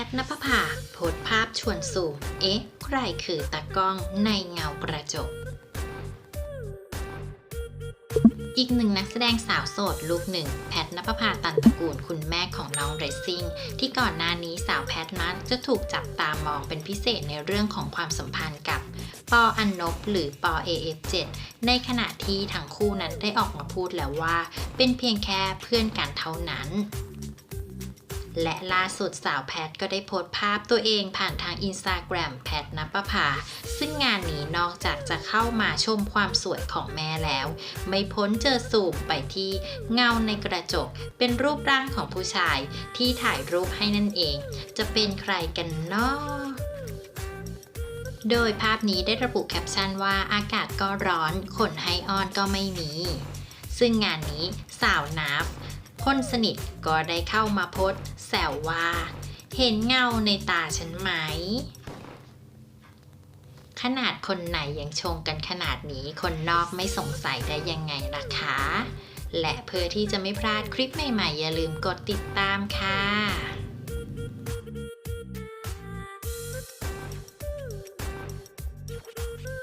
พทนภพาโพสภาพชวนสูมเอ๊ะ ใครคือตากล้องในเงากระจก อีกหนึ่งนักแสดงสาวโสดลูกหนึ่ง แพทนภพาตันตระกูลคุณแม่ของน้องเรซซิ่ง ที่ก่อนหน้านี้สาวแพทนั้นจะถูกจับตามองเป็นพิเศษในเรื่องของความสัมพันธ์กับปออันนบหรือปอ AF7 ในขณะที่ทั้งคู่นั้นได้ออกมาพูดแล้วว่า เป็นเพียงแค่เพื่อนกันเท่านั้น และล่าสุดสาวแพทก็ได้โพสต์ภาพตัวเองผ่านทางอินสตาแกรมแพทนปภา ซึ่งงานนี้นอกจากจะเข้ามาชมความสวยของแม่แล้ว ไม่พ้นเจอสูบไปที่เงาในกระจก เป็นรูปร่างของผู้ชายที่ถ่ายรูปให้นั่นเอง จะเป็นใครกันเนาะโดยภาพนี้ได้ระบุแคปชั่นว่าอากาศก็ร้อนคนให้อ้อนก็ไม่มี ซึ่งงานนี้สาวนับ คนสนิทก็ได้เข้ามาโพสต์แซวว่า เห็นเงาในตาฉันไหม ขนาดคนไหนยังชงกันขนาดนี้คนนอกไม่สงสัยได้ยังไงล่ะคะและเพื่อที่จะไม่พลาดคลิปใหม่ๆ อย่าลืมกดติดตามค่ะ